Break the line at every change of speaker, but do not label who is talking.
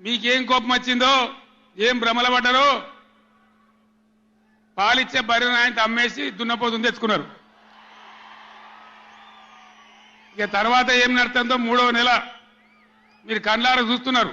మీకేం కోపం వచ్చిందో ఏం భ్రమల పడ్డారో పాలిచ్చే బర్రెను ఆయన అమ్మేసి దున్నపోతుంది తెచ్చుకున్నారు. ఇక తర్వాత ఏం నడుతుందో మూడవ నెల మీరు కళ్ళారా చూస్తున్నారు.